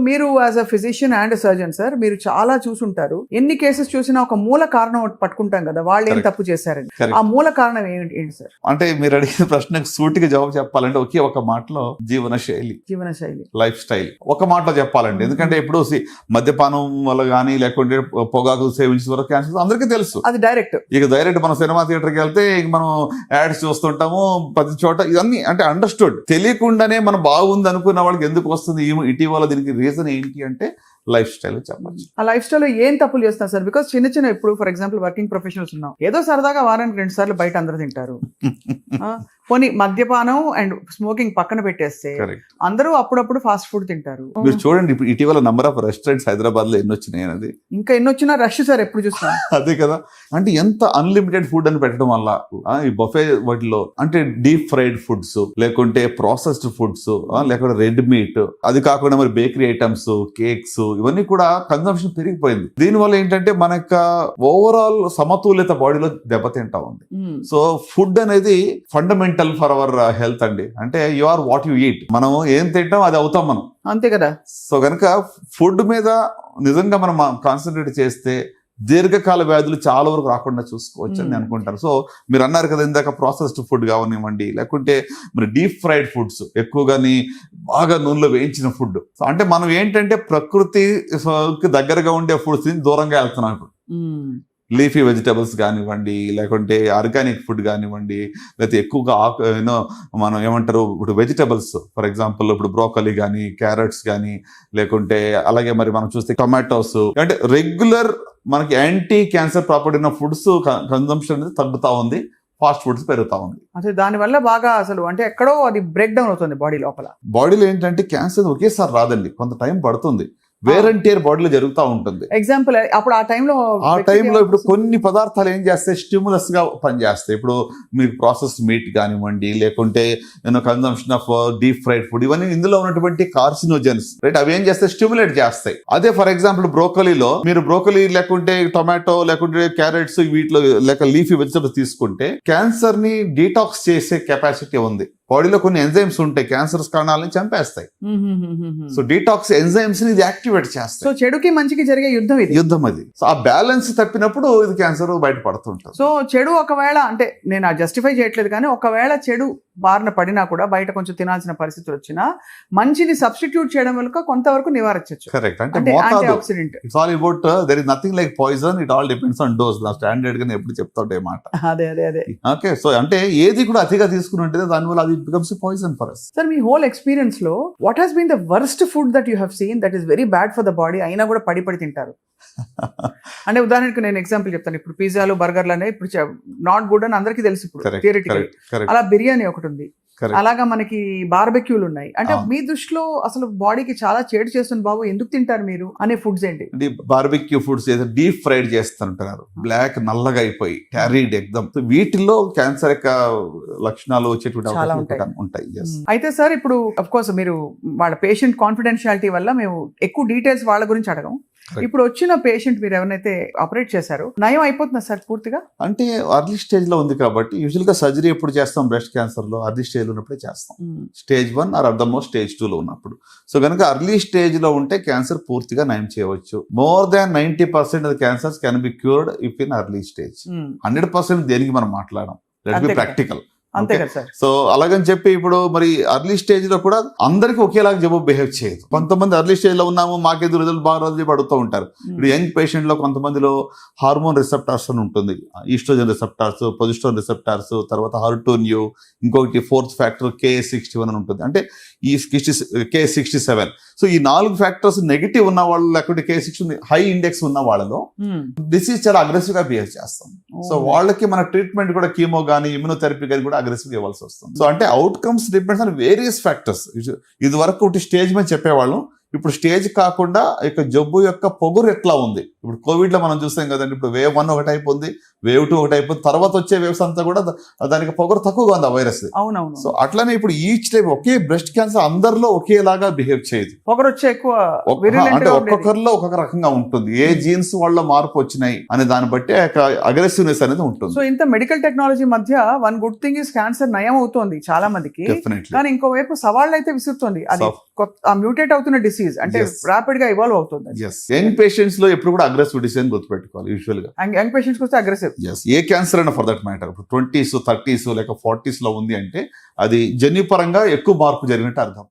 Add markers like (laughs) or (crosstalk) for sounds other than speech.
మీరు as a physician and surgeon sir మీరు చాలా చూసుంటారు. ఎన్ని కేసెస్ చూసినా ఒక మూల కారణం పట్టుకుంటాం కదా వాళ్ళు ఏం. తప్పు చేశారని. ఆ మూల కారణం ఏంటి సార్ అంటే మీరు అడిగిన ప్రశ్నకు సూటిగా జవాబు చెప్పాలంటే ఒకే ఒక మాటలో జీవన శైలి. జీవన శైలి. లైఫ్ స్టైల్ ఒక మాటలో చెప్పాలండి. ఎందుకంటే see, మద్యపానం వల్ల కానీ లేకుంటే పొగాకు సేవించిన వరకు క్యాన్సర్ అందరికీ తెలుసు. అది డైరెక్ట్ ఇక డైరెక్ట్ మనం సినిమా థియేటర్కి వెళ్తే ఇక మనం యాడ్స్ చూస్తుంటాము ప్రతి చోట ఇవన్నీ అంటే అండర్స్టూడ్ తెలియకుండానే మనం బాగుంది అనుకున్న వాళ్ళకి ఎందుకు వస్తుంది? ఇటీవల దీనికి రీజన్ ఏంటి అంటే లైఫ్ స్టైల్ చెప్పచ్చు. ఆ లైఫ్ స్టైల్ ఏం తప్పులు చేస్తున్నారు సార్? బికాస్ చిన్న చిన్న ఇప్పుడు ఫర్ ఎగ్జాంపుల్ వర్కింగ్ ప్రొఫెషనల్స్ ఉన్నాం. ఏదో సరదాగా వారానికి రెండు సార్లు బయట అందరూ తింటారు. (laughs) పోనీ మద్యపానం అండ్ స్మోకింగ్ పక్కన పెట్టేస్తే అందరూ అప్పుడప్పుడు ఫాస్ట్ ఫుడ్ తింటారు. మీరు చూడండి ఇప్పుడు ఇటీవల నంబర్ ఆఫ్ రెస్టారెంట్స్ హైదరాబాద్లో ఎన్ని వచ్చినాయి అనేది. ఇంకా ఎన్ని వచ్చినా రష్ సార్ ఎప్పుడు చూస్తున్నా (laughs) అదే కదా. అంటే ఎంత అన్లిమిటెడ్ ఫుడ్ అని పెట్టడం వల్ల ఈ బఫే వాటిలో అంటే డీప్ ఫ్రైడ్ ఫుడ్స్ లేకుంటే ప్రాసెస్డ్ ఫుడ్స్ లేకుంటే రెడ్ మీట్ అది కాకుండా మరి బేకరీ ఐటమ్స్ కేక్స్ ఇవన్నీ కూడా కన్సంప్షన్ పెరిగిపోయింది. దీనివల్ల ఏంటంటే మన యొక్క ఓవరాల్ సమతుల్యత బాడీలో దెబ్బతింటా ఉంది. సో ఫుడ్ అనేది ఫండమెంటల్ ఫర్ అవర్ హెల్త్ అండి. అంటే you are what you eat మనం ఏం తింటాం అది అవుతాం మనం. అంతే కదా? సో కనుక ఫుడ్ మీద నిజంగా మనం కాన్సన్ట్రేట్ చేస్తే దీర్ఘకాల వ్యాధులు చాలా వరకు రాకుండా చూసుకోవచ్చు అని. అనుకుంటాను సో మీరు అన్నారు కదా ఇందాక ప్రాసెస్డ్ ఫుడ్ కావనివ్వండి లేకుంటే మరి డీప్ ఫ్రైడ్ ఫుడ్స్ ఎక్కువగాని బాగా నూనెలో వేయించిన ఫుడ్ సో అంటే మనం ఏంటంటే ప్రకృతి కి దగ్గరగా ఉండే ఫుడ్స్ దూరంగా వెళ్తున్నాం ఇప్పుడు. లీఫీ వెజిటబుల్స్ కానివ్వండి లేకుంటే ఆర్గానిక్ ఫుడ్ కానివ్వండి లేకపోతే ఎక్కువగా ఆకు యూనో మనం ఏమంటారు ఇప్పుడు వెజిటబుల్స్ ఫర్ ఎగ్జాంపుల్ ఇప్పుడు బ్రోకలీ కానీ క్యారెట్స్ కానీ లేకుంటే అలాగే మరి మనం చూస్తే టొమాటోస్ అంటే రెగ్యులర్ మనకి యాంటీ క్యాన్సర్ ప్రాపర్టీ ఉన్న ఫుడ్స్ కన్జంప్షన్ అనేది తగ్గుతా ఉంది ఫాస్ట్ ఫుడ్స్ పెరుగుతా ఉంది. అసలు దానివల్ల బాగా అసలు అంటే ఎక్కడో అది బ్రేక్ డౌన్ అవుతుంది బాడీ లోపల. బాడీలో ఏంటంటే క్యాన్సర్ ఒకేసారి రాదండి కొంత టైం పడుతుంది. వేర్ అండ్ టేర్ బాడీలో జరుగుతూ ఉంటుంది. ఎగ్జాంపుల్ అప్పుడు ఆ టైంలో ఆ టైంలో ఇప్పుడు కొన్ని పదార్థాలు ఏం చేస్తాయి? స్టిమ్యులస్గా పనిచేస్తాయి. ఇప్పుడు మీకు ప్రాసెస్ మీట్ కానివ్వండి లేకుంటే consumption of deep fried food ఇవన్నీ ఇందులో ఉన్నటువంటి కార్సినోజన్స్ రైట్ అవి ఏం చేస్తాయి? స్టిమ్యులేట్ చేస్తాయి. అదే ఫర్ ఎగ్జాంపుల్ బ్రోకలీలో మీరు బ్రోకలీ లేకుంటే టొమాటో లేకుంటే క్యారెట్స్ వీటిలో లేక లీఫీ వెజిటబుల్స్ తీసుకుంటే క్యాన్సర్ని డీటాక్స్ చేసే కెపాసిటీ ఉంది. బాడీలో కొన్ని ఎంజైమ్స్ ఉంటాయి క్యాన్సర్ కణాలని చంపేస్తాయి. సో డీటాక్స్ ఎంజైమ్స్ని ఇది యాక్టివేట్ సో చేస్తాయి చెడుకి మంచికి జరిగే యుద్ధం ఇది. యుద్ధం అది. సో ఆ బ్యాలెన్స్ తప్పినప్పుడు ఇది క్యాన్సర్ బయటపడుతుంటుంది సో చెడు ఒకవేళ అంటే నేను ఆ జస్టిఫై చేయట్లేదు కానీ ఒకవేళ చెడు బారిన పడినా కూడా బయట కొంచెం తినాల్సిన పరిస్థితులు వచ్చినా మంచిని సబ్స్టిట్యూట్ చేయడం వల్ల కొంతవరకు నివారించవచ్చు కరెక్ట్ అంటే antioxidant it's all about there is nothing like poison it all depends on dose నా స్టాండర్డ్గా ఎప్పుడు చెప్తా ఉంటే మాట. అదే అదే అదే. ఓకే సో అంటే ఏది కూడా అతిగా తీసుకుని ఉంటే దానివల్ల అది becomes poison for us sir me whole ఎక్స్పీరియన్స్లో what has been the worst food that you have seen that is very bad for the body అయినా కూడా పడి పడి తింటారు. అంటే ఉదాహరణకు నేను ఎగ్జాంపుల్ చెప్తాను. ఇప్పుడు పిజ్జాలు బర్గర్లు అనేవి ఇప్పుడు నాట్ గుడ్ అని అందరికీ తెలుసు ఇప్పుడు థియరిటికల్ అలా బిర్యానీ ఒకటి ఉంది. అలాగా మనకి బార్బెక్యూలు ఉన్నాయి. అంటే. మీ దృష్టిలో అసలు బాడీకి చాలా చేడు చేస్తుంది బాబు ఎందుకు తింటారు మీరు అనే ఫుడ్స్ ఏంటి? బార్బిక్యూ ఫుడ్స్ ఏదో డీప్ ఫ్రైడ్ చేస్తుంటున్నారు బ్లాక్ నల్లగా అయిపోయి క్యారీడ్ ఎగ్దమ్. వీటిల్లో క్యాన్సర్ యొక్క లక్షణాలు వచ్చేటువంటి ఉంటాయి. అయితే సార్ ఇప్పుడు అఫ్ కోర్స్ మీరు వాళ్ళ పేషెంట్ కాన్ఫిడెన్షియాలిటీ వల్ల మేము ఎక్కువ డీటెయిల్స్ వాళ్ళ గురించి అడగం. ఇప్పుడు వచ్చిన పేషెంట్ మీరు ఎవరైతే ఆపరేట్ చేశారో నయం అయిపోతుందా సార్ పూర్తిగా? అంటే అర్లీ స్టేజ్లో ఉంది కాబట్టి యూజువల్గా సర్జరీ ఎప్పుడు చేస్తాం? బ్రెస్ట్ క్యాన్సర్లో అర్లీ స్టేజ్లో ఉన్నప్పుడే చేస్తాం. స్టేజ్ వన్ ఆర్ అర్ధమో స్టేజ్ టూ లో ఉన్నప్పుడు. సో కనుక అర్లీ స్టేజ్లో ఉంటే క్యాన్సర్ పూర్తిగా నయం చేయవచ్చు. More than ninety percent of cancers can be cured if in early stage. Hundred percent దేనికి మనం మాట్లాడడం లెట్ బి. ప్రాక్టికల్ అంతే. కదా సార్. సో అలాగని చెప్పి ఇప్పుడు మరి అర్లీ స్టేజ్లో కూడా అందరికి ఒకేలాగా జవాబు బిహేవ్ చేయదు. కొంతమంది అర్లీ స్టేజ్లో ఉన్నాము మాకేదో రిజల్ట్ బాగా రోజు చెప్పి అడుగుతూ ఉంటారు. ఇప్పుడు యంగ్ పేషెంట్లో కొంతమందిలో హార్మోన్ రిసెప్టార్స్ అని ఉంటుంది. ఈస్ట్రోజన్ రిసెప్టార్స్ పొజిస్ట్రోన్ రిసెప్టార్స్ తర్వాత హర్టోన్యూ ఇంకొకటి fourth factor K sixty one అని ఉంటుంది. అంటే ఈ sixty K sixty seven so ఈ నాలుగు ఫ్యాక్టర్స్ నెగిటివ్ ఉన్న వాళ్ళు లేకుంటే కే సిక్స్టీ హై ఇండెక్స్ ఉన్న వాళ్ళలో. డిసీజ్ చాలా అగ్రెసివ్గా బిహేవ్ చేస్తాం. సో. వాళ్ళకి మన ట్రీట్మెంట్ కూడా కీమో కానీ ఇమ్యూనోథెరపీ కానీ కూడా అగ్రెసివ్గా ఇవ్వాల్సి వస్తుంది. సో అంటే outcomes depends on various factors ఇది వరకు ఒకటి స్టేజ్ మీద చెప్పేవాళ్ళం. ఇప్పుడు స్టేజ్ కాకుండా ఇక జబ్బు యొక్క పొగురు ఎట్లా ఉంది? ఇప్పుడు కోవిడ్లో మనం చూస్తాం కదండి ఇప్పుడు వేవ్ వన్ ఒక టైప్ ఉంది వేవ్ టూ ఒక టైప్ ఉంది తర్వాత వచ్చే వేవ్స్ అంతా కూడా దానికి పొగరు తక్కువగా ఉంది ఆ వైరస్ అవునవును. సో అట్లనే ఇప్పుడు ఈచ్ టైప్ ఒకే బ్రెస్ట్ క్యాన్సర్ అందరిలో ఒకేలాగా బిహేవ్ చేయదు. పొగరు వచ్చే ఎక్కువ అంటే. ఒక్కొక్కరిలో ఒక్కొక్క రకంగా ఉంటుంది. ఏ జీన్స్ వల్ల మార్పు వచ్చినాయి అనే దాన్ని బట్టి అగ్రెసివ్నెస్ అనేది ఉంటుంది. సో ఇంత మెడికల్ టెక్నాలజీ మధ్య one good thing is cancer నయం అవుతోంది చాలా మందికి. కానీ ఇంకోవైపు సవాళ్ళు అయితే విసురుతుంది. అది మ్యూటేట్ అవుతున్న డిసీజ్ అంటే. ర్యాపిడ్గా ఇవాల్వ్ అవుతుంది యంగ్ పేషెంట్స్లో ఎప్పుడు కూడా అగ్రెసివ్ డిసీజ్ గుర్తుపెట్టుకోవాలి యూజువల్గా. యంగ్ పేషెంట్స్ వస్తే అగ్రెసివ్ ఎస్ ఏ క్యాన్సర్ అయినా for that matter twenties thirties లేక ఫార్టీస్లో ఉంది అంటే అది జన్యుపరంగా ఎక్కువ మార్పు జరిగినట్టు అర్థం.